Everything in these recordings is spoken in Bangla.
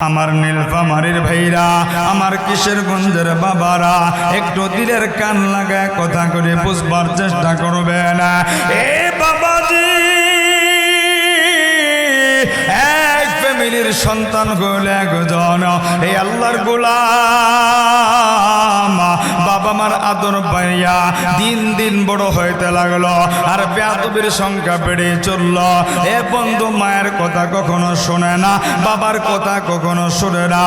আমার নীলফামারির ভাইরা, আমার কিসের গঞ্জের বাবারা, একটু দিলের কান লাগায় কথা করে বুঝবার চেষ্টা করবে না এ বাবাজি! ফ্যামিলির সন্তান হইলে একজন। এই আল্লাহর গোলাম বাবা মার আদর পাইয়া দিন দিন বড় হইতে লাগল আর বেয়াদবির সংখ্যা বেড়ে চলল। এ বন্ধু মায়ের কথা কখনো শোনে না, বাবার কথা কখনো শোনে না।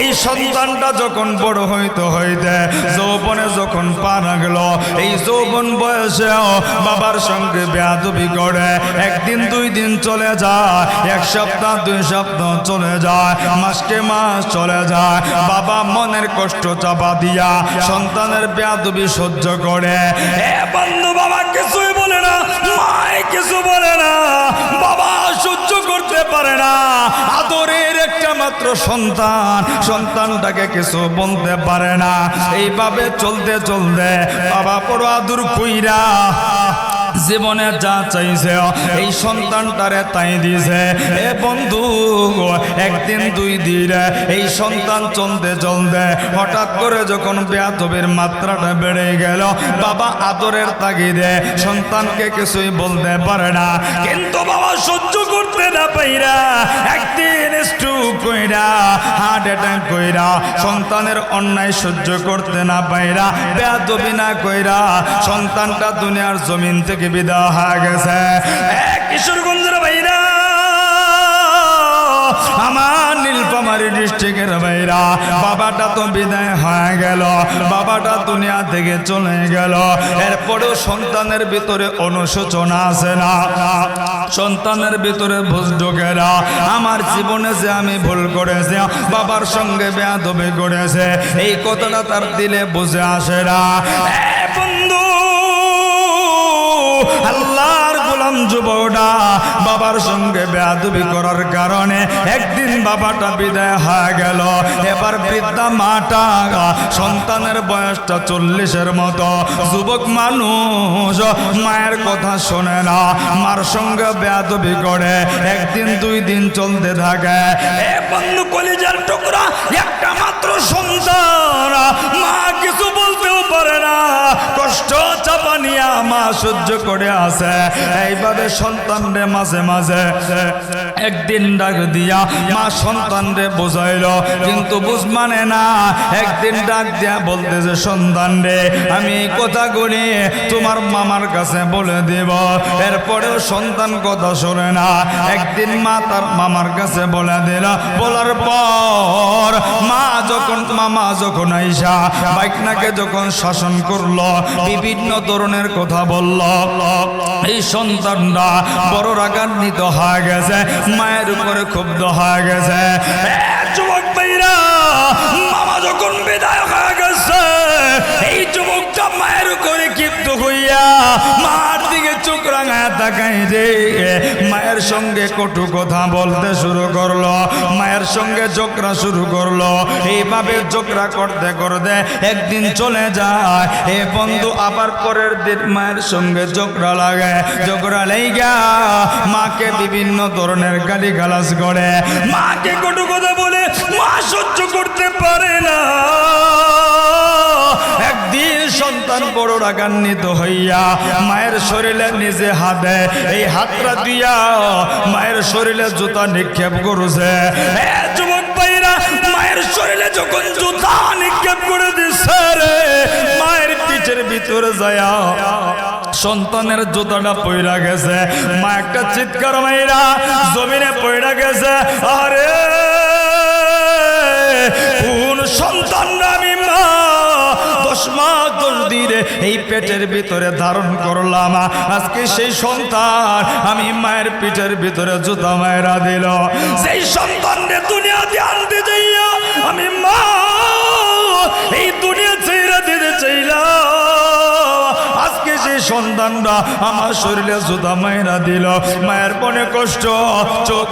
এই সন্তানটা যখন বড় হইতে হইতে যৌবনে যখন পা গেল, এই যৌবন বয়সেও বাবার সঙ্গে বেয়াদবি করে। একদিন, দুই দিন চলে যায়, এক সপ্তাহ, দুই সপ্তাহ চলে যায়, মাসকে মাস চলে যায়। বাবা মনের কষ্ট চাপা দিয়া সন্তানের বেয়াদবি সহ্য করে। এ বন্ধু কিছু বলে না। বাবা সহ্য করতে পারে না। আদরের একটা মাত্র সন্তান, সন্তানটাকে কিছু বলতে পারে না। এইভাবে চলতে চলতে বাবা বড় আদুর কইরা জীবনে যা চাইছে, এই সন্তানটারে তাই দিছে। এ বন্ধু একদিন দুই দিন এই সন্তান চলতে চলতে হঠাৎ করে যখন বেয়াদবের মাত্রাটা বেড়ে গেল, বাবা আদরের তাগিদে সন্তানকে কিছুই বলতে পারে না। কিন্তু বাবা সহ্য করতে না পাইরা একদিন কইরা হার্ট অ্যাটাক কইরা, সন্তানের অন্যায় সহ্য করতে না পাইরা বেয়াদবি না কইরা সন্তানটা দুনিয়ার জমিন থেকে বিদায় হয়ে গেছে। কিশোরগঞ্জের ভাইরা নীলফামারী ডিস্ট্রিক্টের ভাইরা, বাবাটা তো বিদায় হয়ে গেল, বাবাটা দুনিয়া থেকে চলে গেল। এরপরেও সন্তানের ভিতরে অনুশোচনা আছে না? সন্তানের ভিতরে ভুজ ঢোকে না আমার জীবনে যে আমি ভুল করেছি, বাবার সঙ্গে বেয়াদবি করেছে, এই কথাটা তার দিলে বুঝে আসে না। যুবকটা বাবার সঙ্গে বেয়াদবি করার কারণে একদিন বাবাটা বিদায় হয়ে গেল। এবার বৃদ্ধা মাটা সন্তানের বয়সটা চল্লিশের মতো। যুবক মানুষ মায়ের কথা শোনে না। মার সঙ্গে বেয়াদবি করে একদিন দুই দিন চলতে থাকে। টুকরা, একটা মাত্র সন্তান। মা কিছু পারে না। কষ্ট চাপা মা সহ্য করে আছে এইভাবে সন্তান রে মাঝে মাঝে। একদিন ডাক দিয়া মা সন্তান রে বোঝাইল, কিন্তু বুঝ মানে না। একদিন ডাক দিয়া বলতেছে, সন্তান রে, আমি কথা গুলি তোমার মামার কাছে বলে দেব। এরপরেও সন্তান কথা শোনে না। একদিন মা তার মামার কাছে বলে দিল, বলার পর মা যখন, মামা যখন আইসা বাইকনাকে যখন শাসন করল, বিভিন্ন ধরনের কথা বলল। এই সন্তানরা বড় রাগান্বিত হয়ে গেছে, মায়ের উপরে ক্ষুব্ধ হয়ে গেছে। যুবক মামা যখন বিদায় হয়ে গেছে, এই যুবকটা মায়ের উপরে ক্ষিপ্ত হইয়া মার মায়ের সঙ্গে কটু কথা বলতে শুরু করল। মায়ের সঙ্গে ঝগড়া শুরু করল। এইভাবে ঝগড়া করতে করতে একদিন চলে যায়। এ বন্ধু আবার পরের দিন মায়ের সঙ্গে ঝগড়া লাগে। ঝগড়া লেগা মাকে বিভিন্ন ধরনের গালি গালাজ করে। মাকে কটু কথা বলে রাগান্বিত হইয়া মায়ের শরীরে নিজে হাতে এই হাতটা দিয়া মায়ের শরীরে জুতা নিক্ষেপ করছে। মায়ের শরীরে যখন জুতা নিক্ষেপ করে রে, মায়ের পিঠের ভিতরে যায় সন্তানের জুতাটা পইরা গেছে। মা একটা চিৎকার মাইরা জমিনে পইরা গেছে, আরে সন্তান দশ মাস দশ এই পেটের ভিতরে ধারণ করলাম। আজকে সেই সন্তান আমি মায়ের পিঠের ভিতরে জুতা মায়েরা দিল। সেই সন্তানকে দুনিয়াতে আনতে যাইয়া আমি মা, এই দুনিয়া ছেড়ে দিতে চাইলাম। সন্তানরা আমার শরীরে জুতা দিল। মায়ের মনে কষ্ট, চোখ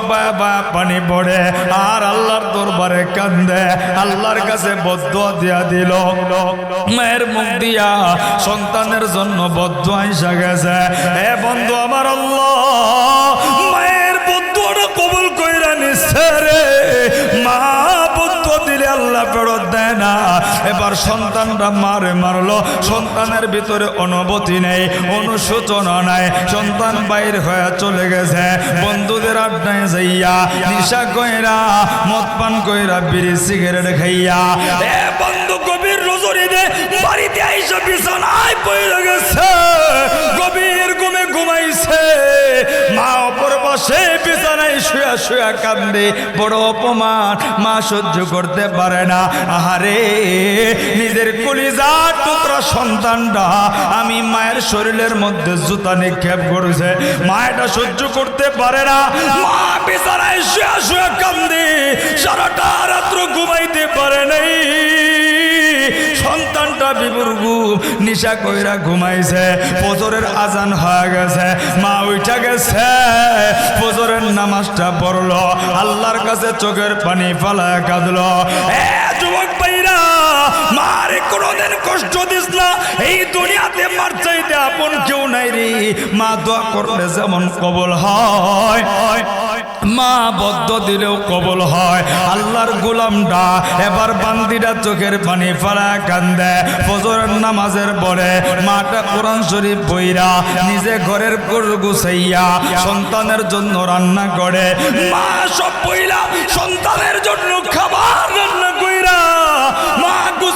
পানি পড়ে, আর আল্লাহর দরবারে কান্দে, আল্লাহর কাছে বদ্ধ দিয়া দিল। মায়ের মুখ দিয়া সন্তানের জন্য বদ্ধ আইসা গেছে। এ বন্ধু আমার আল্লাহ, মায়ের বদ্ধটা কবুল কইরা নিচ্ছে রে। মা বদ্ধ সন্তানরা মারে মারলো। সন্তানের ভিতরে অনুভূতি নেই, অনুশোচনা নাই। সন্তান বাইর হয়ে চলে গেছে। বন্ধুদের আড্ডায় যাইয়া, নিশা কইরা, মদ পান কইরা, বিড়ি, সিগারেট খাইয়া। এ বন্ধু গভীর রজনী দে, বাড়িতে আইসা বিছানায় পড়ে গেছে। গভীর ঘুমে ঘুমাইছে। মা পাশে বিছানায় শুয়া শুয়া কান্দে বড় অপমান, মা সহ্য করতে পারে না। আহারে, নিজের কলিজা, টুকরা সন্তানটা আমি মায়ের শরীরের মধ্যে জুতা নিক্ষেপ করেছে। মা এটা সহ্য করতে পারে না। মা বিছানায় শুয়া শুয়া কান্দে সারাটা রাত্র ঘুমাইতে পারে নাই। সন্তানটা বিপুর নিশা কইরা ঘুমাইছে। ফজরের আজান হয়ে গেছে, মা উঠা গেছে। ফজরের নামাজটা পড়ল, আল্লাহর কাছে চোখের পানি ফালায় কাঁদল। এ যুবক ভাইরা, মারে কোনোদিন কষ্ট দিস না, এই দুনিয়াতে মার চাইতে আপন কেউ নাই রে। মা দোয়া করলে যেমন কবল হয়, মা বদ্ধ দিলেও কবল হয়। আল্লাহর গোলামটা এবার বান্দিরা চোখের পানি ফালা কান্দে, ফজরের নামাজের পরে মাটা কোরআন শরীফ বইরা নিজে ঘরের গুছাইয়া সন্তানের জন্য রান্না করে। মা সব বইরা সন্তানের জন্য খাবার রান্না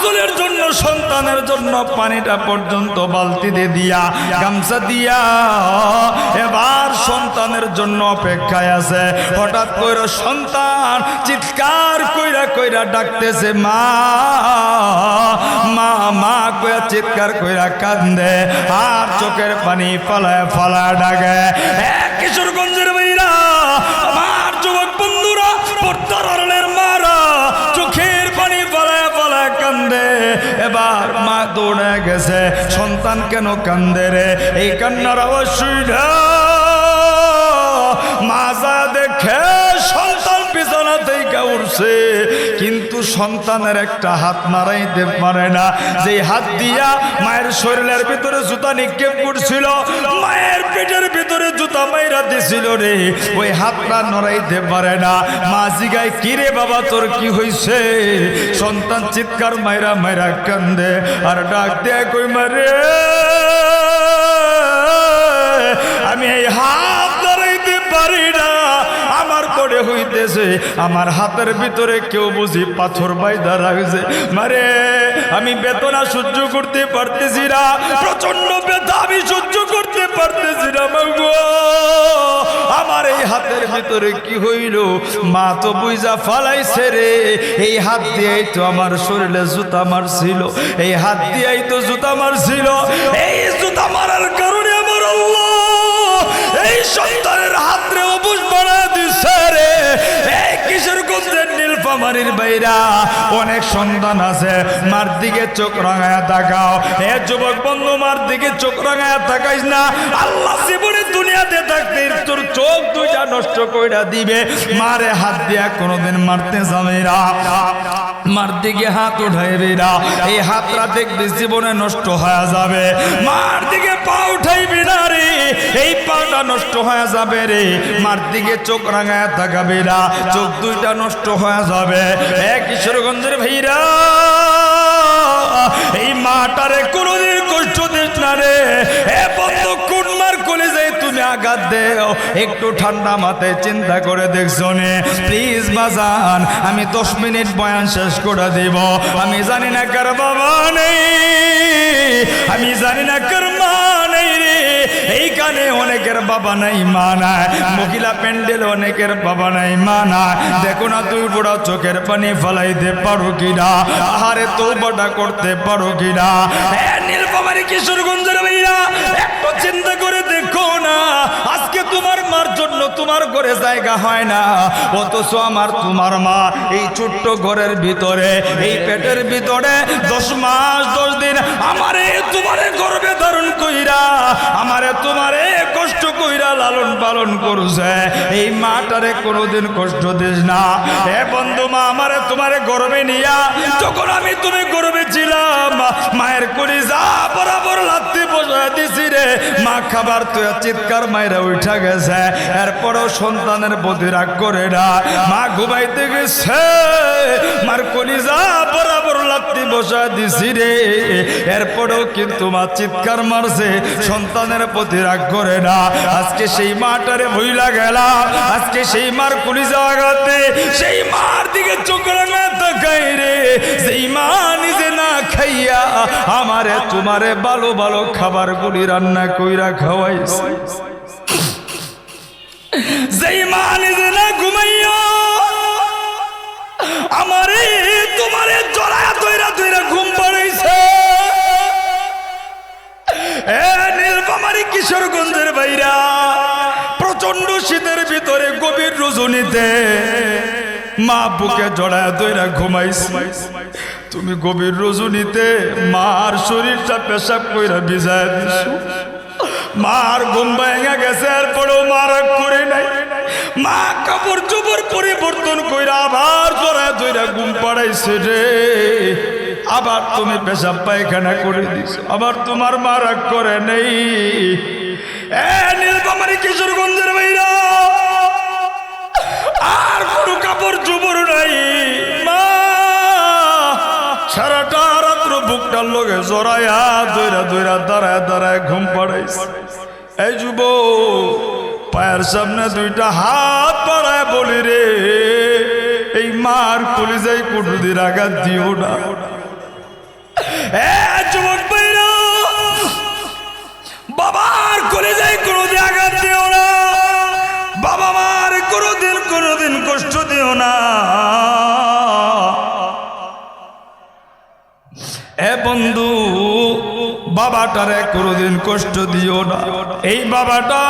গোসলের জন্য, সন্তানের জন্য পানিটা পর্যন্ত বালতিতে দিয়া গামছা দিয়া এবার সন্তানের জন্য অপেক্ষায় আছে। হঠাৎ করে সন্তান চিৎকার কইরা কইরা ডাকতেছে, মা মা মা, কইরা চিৎকার কইরা কান্দে, আর চোখের পানি ফালায় ফালায় ডাকে। এবার মা দৌড়ে গেছে। সন্তান কেন কান্দে রে? এই কান্নার অবশ্যই মাজা দেখে সন্তান পিছনা থেকে উঠছে কিন্তু সন্তানের একটা হাত নাড়াইতে পারে না। যে হাত দিয়া মায়ের শরীরের ভিতরে জুতা নিক্ষেপ করছিল, মায়ের পেটের ভিতরে জুতা মাইরা দিছিল রে। ওই হাতটা নড়াইতে পারে না। মা জিগায়, কিরে বাবা, তোর কি হইছে? সন্তান চিৎকার মাইরা মাইরা কান্দে। আর ডাক দেয়, কই মারে আমি এই হাত দাঁড়াইতে পারি না। আমার করে হইতেছে। আমার হাতের ভিতরে কেউ বুঝি পাথর বাইদা রাখছে। মারে আমি বেতনা সহ্য করতে পারতেছি না। প্রচণ্ড ব্যথা আমি সহ্য করতে পারতেছি না আমার এই হাতের ভিতরে কি হইল? মা তো বুঝা ফালাইছে রে। এই হাত দিয়েই তো আমার শরীরে জুতা মারছিল। এই হাত দিয়েই তো জুতা মারছিল। এই জুতা মারার কারণে আমার এই সন্তানের হাতরে অবুজ বানা দিছে রে। এই কিশোরগঞ্জের নীলফামারির বাইরা অনেক সন্তান আছে, মার দিকে চোখ রাঙায় তাকাও। এ যুবক বন্ধু, মার দিকে চোখ রাঙায় তাকাইস না। আল্লাহ জীবনে দুনিয়াতে থাকতে তোর চোখ দুইটা নষ্ট কইরা দিবে। মারে হাত দিয়া কোনোদিন মারতে যাবে না। মার দিকে হাত উঠাইবে না। এই হাতটা দেখবি জীবনে নষ্ট হয়ে যাবে। মার দিকে পা উঠাইবি না। এই পাটা নষ্ট হয়ে যাবে রে। মার দিকে চোখ রাঙায় থাকাবে না। চোখ দুইটা নষ্ট হয়ে যাবে। এ কিশোরগঞ্জের ভাইরা, এই মাটারে কোনোদিন কষ্ট দিস না রে। এ বন্ধ, কোন মার কোলে তুমি আঘাত দেও? একটু ঠান্ডা মাথায় চিন্তা করে দেখছ নে। প্লিজ, বাজান, আমি দশ মিনিট বয়ান শেষ করে দেব। আমি জানি না কার বাবা নেই। আমি জানি না কার মা এইখানে অনেকের বাবা নাই, মা নাই। মহিলা প্যান্ডেল অনেকের বাবা নাই, মা নাই। দেখো না তুই বুড়া চোখের পানি ফলাইতে পারো কিনা? আহারে তো বটা করতে পারো কিনা? এ নীলফামারী কিশোরগঞ্জের ভাইয়া একটু চিন্তা করে দেখো না। তোমার মার জন্য তোমার ঘরে জায়গা হয় না। অথচ আমার তোমার মা এই ছোট্ট ঘরের ভিতরে, এই পেটের ভিতরে দশ মাস, দশ দিন আমারে তোমারে গর্বে ধারণ কইরা, আমারে তোমারে কষ্ট কইরা লালন পালন করছে। এই মাটারে কোনোদিন কষ্ট দিস না। হে বন্ধু মা, আমারে তোমারে গর্বে নিয়া, যখন আমি তুমি গর্বে ছিলাম, মায়ের করি যা বরাবর লাত্তি বসা দিছি রে। মা খাবার তুই চিৎকার মায়েরা উঠা গেছে। এরপরও সন্তানের প্রতি করে না। মা ঘুমাইতে গেছে। মার কলিজা বরাবর লাত্তি বসা দিছি রে। এরপরেও কিন্তু মা চিৎকার মারছে। সন্তানের প্রতি করে না। আজকে সেই মাটারে ভইলা গেলাম। আজকে সেই মার কলিজা আঘাতে। সেই মার দিকে চোখ রাঙা তাকাই রে। সেই মা নিজে না খাইয়া আমারে তোমারে ভালো ভালো খাবার গুলি রান্না কইরা খাওয়াইছে। যেই মা নিজে না ঘুমাইয়া, আমারে তোমারে জড়ায়া তৈরা তৈরা ঘুম পাড়াইছে। এ নীলফামারী কিশোরগঞ্জের বাইরা প্রচণ্ড শীতের ভিতরে গভীর রজনীতে মা বুকে জড়ায় দইরা ঘুমাইছে। তুমি গভীর রজনীতে মার শরীরটা পেশাব কইরা ভিজায় দিছো। মার ঘুম ভেঙে গেছে, এরপরেও মার আর করে নাই। মা কাপড় চোপড় পরিবর্তন কইরা আবার জড়ায় দইরা ঘুম পাড়াইছে রে। আবার তুমি পেশাব পায়খানা করে দিছ, আবার তোমার মা রাগ করে নেই। এ নীলফামারী কিশোরগঞ্জের বাইরা আর কোনো কাপড় চোপড় নাই। মা, সারাটা বুকটার লোকে জড়াইয়া দইরা দইরা দাঁড়ায় দাঁড়ায় ঘুম পাড়াইছে। এই যুব পায়ের সামনে দুইটা হাত পাড়ায় বলি রে, এই মার কলিজাই কুটুদির আঘাত দিও বাবার দিও না। বাবা মার কোনোদিন কোনোদিন কষ্ট দিও না। এ বন্ধু, বাবাটারে কোনোদিন কষ্ট দিও না। এই বাবাটা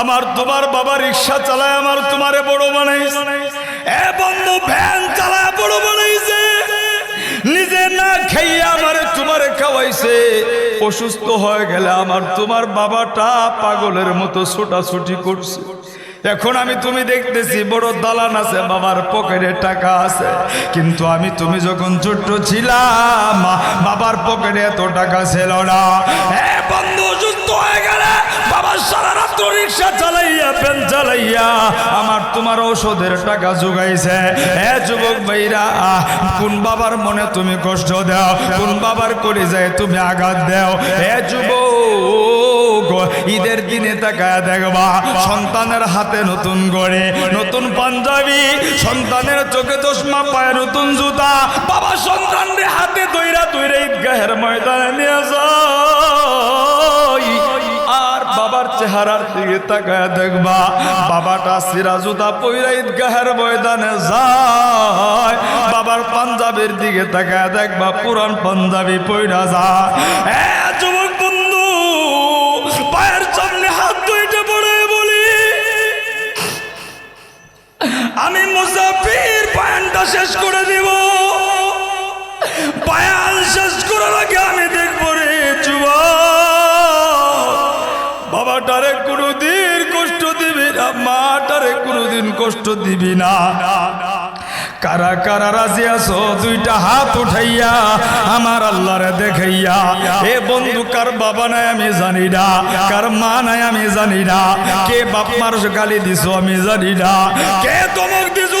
আমার তোমার বাবা রিক্সা চালায়, আমার তোমারে বড় বানাইছে। এ বন্ধু, ভ্যান চালায়, বড় বানাইছে। নিজে না খাইয়ে আমারে তোমারে খাওয়াইছে। অসুস্থ হয়ে গেলে আমার তোমার বাবাটা পাগলের মতো ছোটাছুটি করছে। এখন আমি তুমি দেখতেছি, বড় দালান আছে, বাবার পকেটে টাকা আছে। কিন্তু আমি তুমি যখন ছোট্ট ছিলাম, বাবার পকেটে এত টাকা ছিল না। বন্ধু, অসুস্থ হয়ে গেলে বাবার সারা রাত্র রিক্সা চালাইয়া পেন চালাইয়া আমার তোমার ঔষধের টাকা জোগাইছে। এ যুবক ভাইরা, কোন বাবার মনে তুমি কষ্ট দাও, কোন বাবার করে যায় তুমি আঘাত দাও। এ যুবক ঈদের দিনে তাকায় দেখবা সন্তানের হাতে নতুন গড়ে, নতুন পাঞ্জাবি, সন্তানের চোখে চশমা, পায়ে নতুন জুতা। বাবা সন্তানের হাতে দইরা দইরা ঈদগাহের ময়দানে নিয়ে যায়। আর বাবার চেহারার দিকে তাকায় দেখবা বাবাটা সিরা জুতা পইরা ঈদগাহের ময়দানে যায়। বাবার পাঞ্জাবির দিকে তাকায় দেখবা পুরান পাঞ্জাবি পইরা যায়। শেষ করে দিব। পায়ান শেষ করার আগে আমি দেখব রে যুবা। বাবাটারে কোনোদিন কষ্ট দিবি না, মাটারে কোনোদিন কষ্ট দিবি না। কারা কারা রাজি আছো? দুইটা হাত উঠাইয়া আমার আল্লাহরে দেখাইয়া, এ বন্ধু, কার বাবা নাই আমি জানি না, কার মা নাই আমি জানি না, কে বাপ মার গালি দিছো আমি জানি না, কে তোমাক দিছো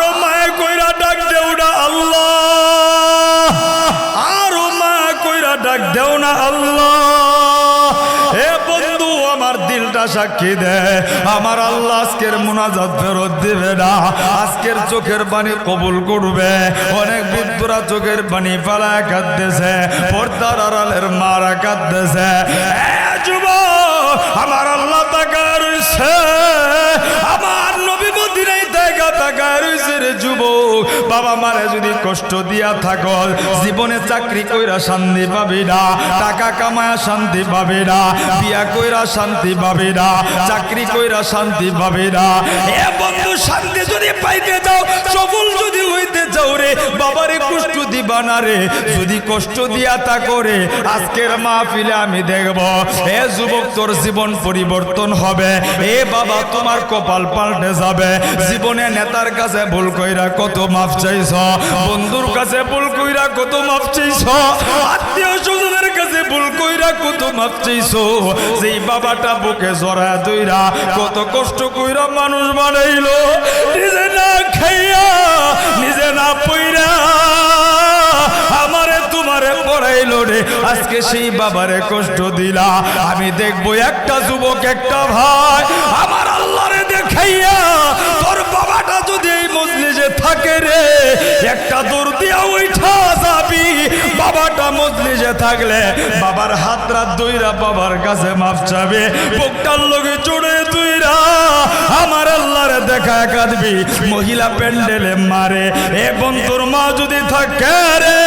দিলটা সাক্ষী দে। আমার আল্লাহ আজকের মুনাজাত ফেরত দিবে না। আজকের চোখের পানি কবুল করবে। অনেক বৃদ্ধরা চোখের পানি ফালায় কাঁদতেছে। পর্দার আড়ালের মারা কাঁদতেছে। আমার আল্লাহ তাকায় রইছে। আমার নবী মদিনায় দেখা তাকায় রইছে রে যুবক। বাবা মারে যদি কষ্ট দিয়া থাকো জীবনে চাকরি কইরা শান্তি পাবি না, টাকা কামায়া শান্তি পাবি না, বিয়া কইরা শান্তি পাবি না, চাকরি কইরা শান্তি পাবি না। এ বন্ধু, শান্তি যদি পাইতে যাও সফল যদি হইতে যাও রে, বাবারে কষ্ট দিবা না রে, যদি কষ্ট দিয়া তা করে, আজকের মাহফিলে আমি দেখব, এ যুবক তোর জীবন পরিবর্তন হবে, এ বাবা তোমার কপাল পাল্টে যাবে, জীবনে নেতার কাছে ভুল কইরা কত মাফ চাইছ। বন্ধুর কাছে ভুল কইরা কত মাফ চাইছ। আত্মীয় স্বজনের কাছে ভুল কইরা কত মাফ চাইছ। যেই বাবাটা বুকে জড়া দইরা কত কষ্ট কইরা মানুষ বানাইলো। নিজে না খাইয়া, নিজে না পইরা আমারে তোমারে পড়াইলো রে। আজকে সেই বাবারে কষ্ট দিলা। আমি দেখব একটা যুবক, একটা ভাই। আমার আল্লাহরে দেখাইয়া তোর বাবাটা যদি এই মজলিসে থাকে রে, একটা দূর দিয়া উঠা যাবি। বাবাটা মজলিসে থাকলে বাবার হাত রাত দুইরা বাবার কাছে মাফ চাবে। বুকটার লগে জোড়ে দুইরা, আমার আল্লাহরে দেখা কাঁদবি, মহিলা প্যান্ডেলে মারে। এবং তোর মা যদি থাকে রে,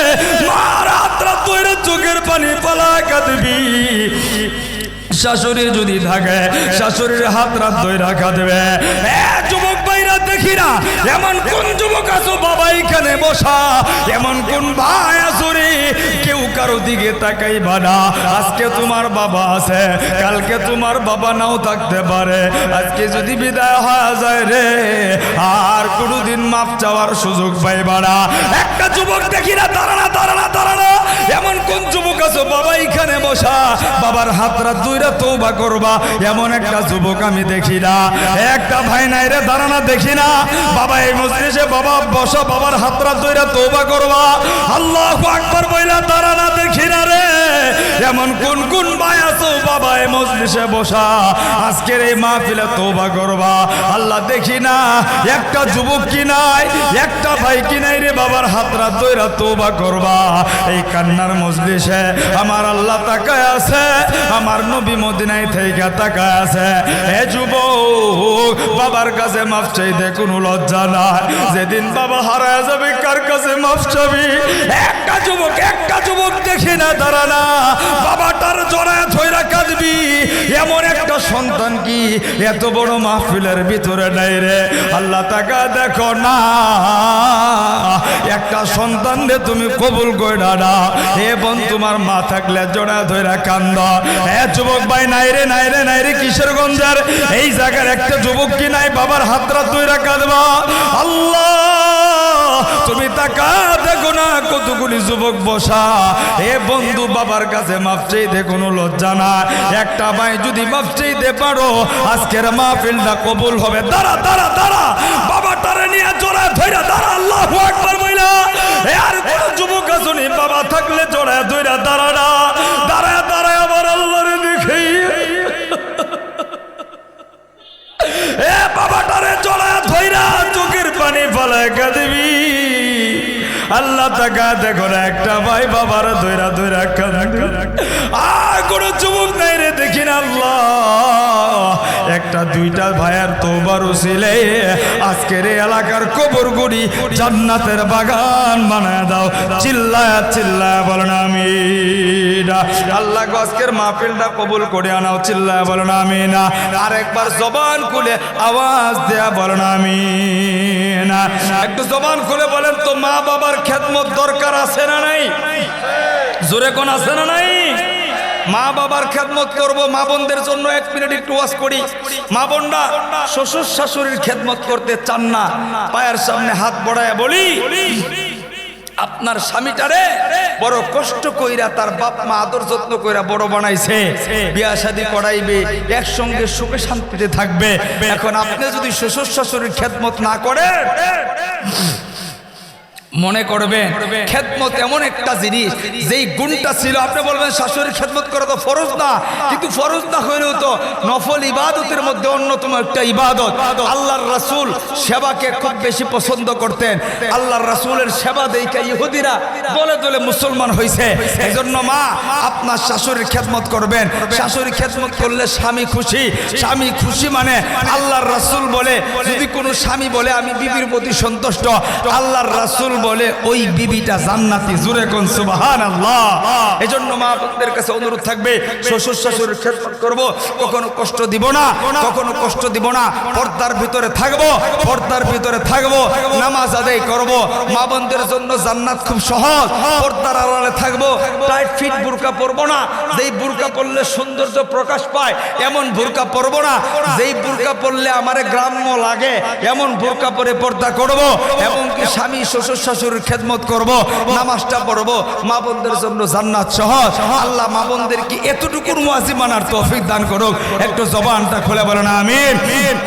মার হাত রাত দুইরা চোখের পানি পালা কাঁদবি। শাশুড়ি যদি থাকে, শাশুড়ির হাত রাত ধরে রাখা দেবে এ দেখি না। এমন কোন যুবক আছো বাবা এখানে বসা? এমন কোন ভাই আছো রে? কেউ কারও দিকে তাকাই বানা আজকে তোমার বাবা আছে, কালকে তোমার বাবা নাও থাকতে পারে। আজকে যদি বিদায় হয়ে যায় রে, আর কোনোদিন মাপ চাওয়ার সুযোগ পাইবা না। একটা যুবক দেখি না, দাঁড়ানা দাঁড়ানা দাঁড়ানা। এমন কোন যুবক আছো বাবা এখানে বসা? বাবার হাতরা দুইরা তৌবা করবা। এমন একটা যুবক আমি দেখি না। একটা ভাই নাই রে, দাঁড়ানা, দেখি না। বাবা, এই মসজিদে বাবা, বসা, বাবার হাত রাত দুইরা তৌবা করবা। আল্লাহ আকবার বইলা দাঁড়ানা দেখি না রে, এমন কোন কোন ভাই আছো? বাবা, এই মসজিদে বসা, আজকের এই মাহফিলে তৌবা করবা। আল্লাহ, দেখি না, একটা যুবক কি নাই, একটা ভাই কি নাই রে, বাবার হাত রাত দুইরা তৌবা করবা। এই কান্নার মজলিসে আমার আল্লাহ তাকায় আছে, আমার নবী মদিনায় থেকে তাকায় আছে। হে যুবক, বাবার কাছে মাফ চাইতে কোনো লজ্জা নাই। যেদিন বাবা হারায় যাবে, কার কাছে মাফ চাবি? একটা যুবক একটা যুবক দেখে না, দাঁড়া না। বাবাটার জড়ায় ধৈরা কাঁদবি। এমন একটা সন্তান কি? এত বড় মাহফিলের ভিতরে নাই রে। আল্লাহ তাকা দেখো না। একটা সন্তান রে, তুমি কবুল কইরা না। এবং তোমার মা থাকলে জোড়া ধইরা কান্দ। এ যুবক ভাই, নাই রে নাই রে নাই রে কিশোর গঞ্জার? এই জায়গার একটা যুবক কি নাই? বাবার হাতরা ধইরা কাঁদবা। আল্লাহ! তুমি তাকা দেখো না কতগুলি যুবক বসা। এ বন্ধু বাবার কাছে মাফ চাইতে কোনো লজ্জা না একটা ভাই যদি মাফ চাইতে পারো, আজকের মাহফিলটা কবুল হবে। দাঁড়া দাঁড়া দাঁড়া। বাবাটারে নিয়ে জোড়া ধইরা দাঁড়া, আল্লাহ একবার বইলা আর কোন যুবক আসুনি বাবা থাকলে জোড়া ধইরা দাঁড়া না। দাঁড়ায় দাঁড়ায় আমার আল্লাহরে দেখেই এ বাবাটারে জড়ায় ধইরা চোখের পানি ফলায় কাঁদবি। আল্লাহ তাকা দেখো না, একটা ভাই বাবার ধইরা কাঁদ। আর কোনো যুবক নাই রে, দেখি না আল্লাহ। একটা দুইটা ভাইয়ের তোবার উসিলে আজকের এলাকার কবর গুড়ি জান্নাতের বাগান বানায় দাও। চিল্লায় চিল্লায় বলেন আমি আল্লাহ গো, আজকের মাহফিলটা কবুল করে আনাও, চিল্লায় বলেন আমি না আরেকবার জবান খুলে আওয়াজ দেয়া বলেন আমি না একটু জবান খুলে বলেন তো, মা বাবার খেদমত দরকার আছে না নাই? জোরে কোন আছে না নাই? মা বাবার খেদমত করব, মা বোনদের জন্য এক মিনিট একটু ওয়াজ করি। মা বোনরা, শ্বশুর শাশুড়ির খেদমত করতে চান না। পায়ের সামনে হাত বড়ায় বলি আপনার স্বামীটারে বড় কষ্ট কইরা তার বাপ মা আদর যত্ন কইরা বড় বানাইছে। বিয়া শাদি করাইবে একসঙ্গে সুখে শান্তিতে থাকবে। এখন আপনি যদি শ্বশুর শাশুড়ির খেদমত না করেন মনে করবেন খেদমত এমন একটা জিনিস, যেই গুণটা ছিল, আপনি বলবেন শাশুড়ির খেদমত করা তো ফরজ না। কিন্তু ফরজ না হলেও তো নফল ইবাদতের মধ্যে অন্যতম একটা ইবাদত। আল্লাহর রাসূল সেবাকে খুব বেশি পছন্দ করতেন। আল্লাহর রাসূলের সেবা দেখে ইহুদিরা দলে দলে মুসলমান হয়েছে এজন্য মা, আপনার শাশুড়ির খেদমত করবেন। শাশুড়ির খেদমত করলে স্বামী খুশি। স্বামী খুশি মানে আল্লাহর রাসূল বলে, যদি কোনো স্বামী বলে, আমি বিবির প্রতি সন্তুষ্ট। আল্লাহর রাসূল বলে, ওই বিবিটা জান্নাতি, জুরে কোন সুবহান আল্লাহ এজন্য মা বোনদের কাছে অনুরোধ থাকবে, শ্বশুর শাশুড়ির খেদমত করব, কখনো কষ্ট দিব না, কখনো কষ্ট দিব না, পর্দার ভিতরে থাকব, পর্দার ভিতরে থাকব, নামাজ আদায় করব, মা বোনদের জন্য জান্নাত খুব সহজ, পর্দার আড়ালে থাকব, টাইট ফিট বুরকা পরবো না, যেই বুরকা পরলে সৌন্দর্য প্রকাশ পায়, এমন বুরকা পরবো না, যেই বুরকা পরলে আমারে গ্রাম্য লাগে, এমন বুরকা পরে পর্দা করব এবং কি স্বামী, শ্বশুর শাশুড়ির খেদমত করব, নামাজটা পড়ব, মা বোনদের জন্য জান্নাত সহ। আল্লাহ মা বোনদেরকে এতটুকু মুয়াজি মানার তৌফিক দান করুক। একটু জবানটা খুলে বলেন, আমিন।